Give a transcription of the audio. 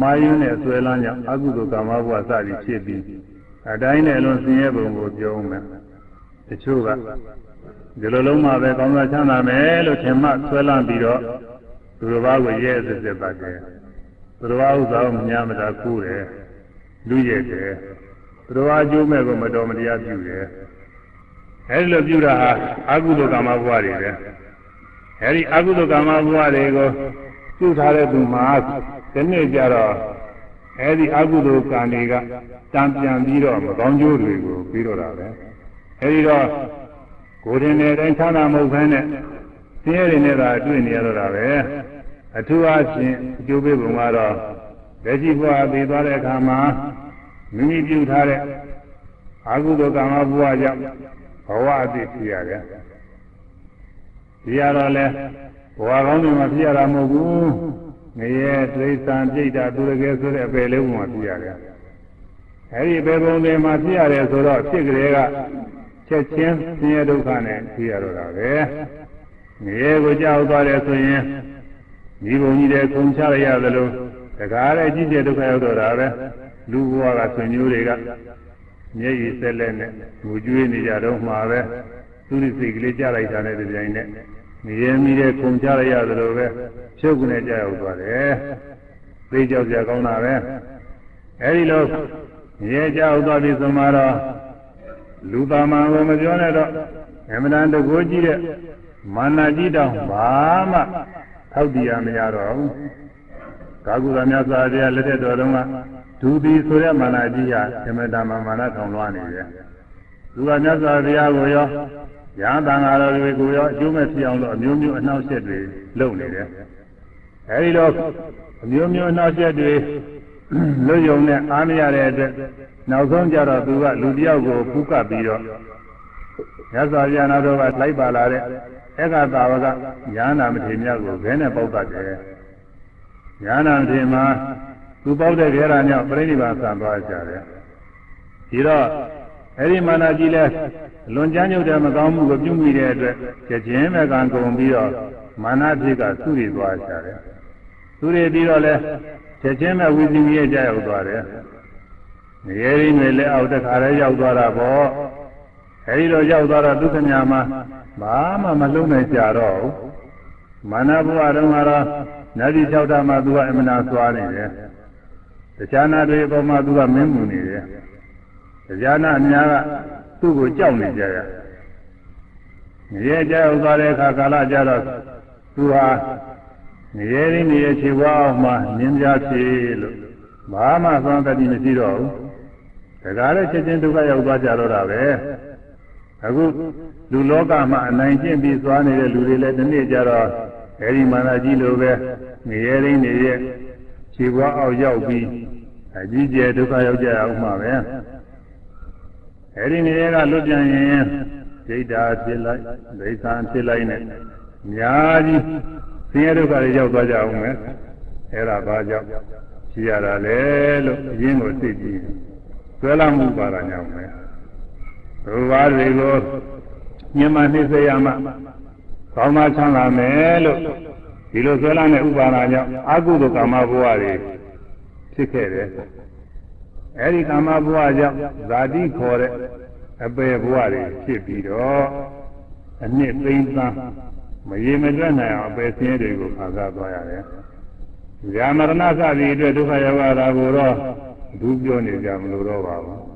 မာယွန်းနဲ့ဆွဲလန်းကြောင့်အကုသိုလ်ကာမဘဝစသည်ဖြစ်ပြီးအတိုင်းနဲ့အလွန်ဆင်းရဲပုံကိုပြောဦးမယ်တချို့ကဒီလိုလုံးမှပဲကောင်းစားချမ်းသာမယ်လို့ထင်မှဆွဲလန်းပြီးတော့သူတော်ဘာကိုရဲစစ်စစ်ပါတယ်သူတော်ဘာဥစ္စာကိုမြားမတာကူးတယ်လူရဲ့တယ်သူတော်ဘာအကျိုးမဲ့ကိုမတော်မတရားပြုတယ်အဲဒီလိုပြုတာဟာအကုသိုလ်ကာမဘဝတွေပဲအဲဒီအကုသိုလ်ကာမဘဝတွေကို ပြုထားတဲ့သူမှာဒီနေ့ကျတော့အဲဒီအကုသိုလ်ကံတွေကတံပြန်ပြီးတော့မကောင်းကျိုးတွေကိုပြီးတော့တာပဲအဲဒီတော့ကိုယ်တင်တဲ့အတိုင်းချမ်းသာမဟုတ်ဘဲနဲ့ဆင်းရဲတွေနဲ့သာတွေ့နေရတော့တာပဲအထူးအားဖြင့်အကျိုးပေးပုံကတော့လက်ရှိဘဝပြီးသွားတဲ့အခါမှာမိမိပြုထားတဲ့အကုသိုလ်ကံမဘဝကြောင့်ဘဝအသိဖြစ်ရတယ်ဒီရတော့လဲ ဘဝကောင်းတွေမှာဖြစ်ရတာမဟုတ်ဘူးငရဲဒိဋ္ဌံပြိတ္တာသူရကဲဆိုတဲ့အပေလေးပုံမှာဖြစ်ရတယ်အဲဒီအပေပုံတွေမှာဖြစ်ရတယ်ဆိုတော့ဖြစ်ကြတဲ့ကချက်ချင်းဆင်းရဲဒုက္ခနဲ့ဖြစ်ရတော့တာပဲငရဲကိုကြောက်သွားတယ်ဆိုရင်ဒီဘုံကြီးတဲ့ခုံချရရသလိုတကားတဲ့ကြီးကျယ်ဒုက္ခရောက်တော့တာပဲလူဘဝကဆွေမျိုးတွေကမျက်ရည်ဆက်လက်နဲ့ငိုကြွေးနေကြတော့မှာပဲသူရိစိတ်ကလေးကြားလိုက်တာနဲ့ဒီတိုင်းနဲ့ နေရမိတဲ့ခုံချရရသလိုပဲဖြုတ်ကနေကြောက်သွားတယ်သိကြောက်ကြကောင်းတာပဲအဲဒီလိုရဲကြောက်သွားပြီဆိုမှတော့လူသားမန်ကိုမပြောနဲ့တော့အမှန်တန်တကိုးကြီးတဲ့မာနကြီးတောင်ဘာမှထောက်တရားမရတော့ဘူးကာကုသမြတ်စွာဘုရားလက်ထက်တော်တုန်းကဒူသည်ဆိုတဲ့မာနကြီးဟာအမှန်တန်မာနထောင်လွှားနေတယ် သူကမြတ်စွာဘုရားကိုရောရဟန်းတန်ဃာတော်တွေကိုရောအကျိုးမဲ့ဖြစ်အောင်လို့အမျိုးမျိုးအနှောက်အယှက်တွေလုပ်နေတယ်အဲဒီတော့အမျိုးမျိုးအနှောက်အယှက်တွေလွတ်ယုံနဲ့အားမရတဲ့အတွက်နောက်ဆုံးကြတော့သူကလူတယောက်ကိုပူကပ်ပြီးတော့မြတ်စွာဘုရားနာတော်ကလိုက်ပါလာတဲ့ဧကသာဝကညာနာမထေမြတ်ကိုဘဲနဲ့ပေါက်တတ်တယ်ညာနာမထေမှာသူပေါက်တဲ့ခေရာညောင်းပြိဋိဘာဆံသွားကြတယ်ဒီတော့ အဲ့ဒီမာနကြီးလဲလွန်ကျမ်းညုတ်တယ်မကောင်းမှုကိုပြုမိတဲ့အတွက်ချက်ချင်းပဲကံကုန်ပြီးတော့မာနဖြစ်ကသူ့ရည်သွားကြတယ်သူ့ရည်ပြီးတော့လဲချက်ချင်းပဲဝိသီရဲ့ကြောက်သွားတယ်ငရေရင်းတွေလည်းအောက်တခါလဲရောက်သွားတာပေါ့အဲဒီတော့ရောက်သွားတော့ဒုက္ခညာမှာဘာမှမလုံးနိုင်ကြတော့ဘူးမာနဘဝတုန်းကတော့နတ်ကြီး၆တာမှာသူကအမနာစွာနေတယ်တရားနာတွေအပေါ်မှာသူကမင်းမှုနေတယ် တရားနာအများကသူ့ကိုကြောက်နေကြရငရေကြောက်သွားတဲ့အခါကာလကြတော့သူဟာငရေရင်းနေရဲ့ခြေဝါအောင်မှနင်းပြဖြစ်လို့ဘာမှသွမ်းတတိမရှိတော့ဘူးဒါကြတဲ့ချက်ချင်းဒုက္ခရောက်သွားကြတော့တာပဲအခုလူလောကမှာအနိုင်ကျင့်ပြီးသွားနေတဲ့လူတွေလည်းဒီနေ့ကျတော့အဲဒီမာနကြီးလိုပဲငရေရင်းနေရဲ့ခြေဝါအောင်ရောက်ပြီးအကြီးကျယ်ဒုက္ခရောက်ကြအောင်မှာပဲ အဲဒီနေရာကလွတ်ပြန်ရင်ဒိဋ္ဌာဖြစ်လိုက်ဒိဋ္ဌာဖြစ်လိုက်နဲ့အများကြီးဆင်းရဲဒုက္ခတွေရောက်သွားကြအောင်မယ်အဲဒါဘာကြောင့်ဖြစ်ရတာလဲလို့အရင်းကိုသိပြီးဆွဲလာမှုပါတာကြောင့်ပဲဘုရားတွေကိုညမနှိစေရမှကောင်းမှချမ်းသာမယ်လို့ဒီလိုဆွဲလာတဲ့ဥပါဒာကြောင့်အကုသိုလ်ကာမဘဝတွေဖြစ်ခဲ့တယ် အဲဒီကာမဘဝကြောင့်ဇာတိခေါ်တဲ့အပေဘဝတွေဖြစ်ပြီးတော့အနှစ်သိမ့်သန်းမရေမတွက်နိုင်အောင်အပေဆင်းရဲတွေကိုခါစားသွားရတယ်။ဇာမရဏစသည်အတွက်ဒုက္ခရောက်ရတာကိုတော့ဒုပြောနေကြမလို့တော့ပါဘူး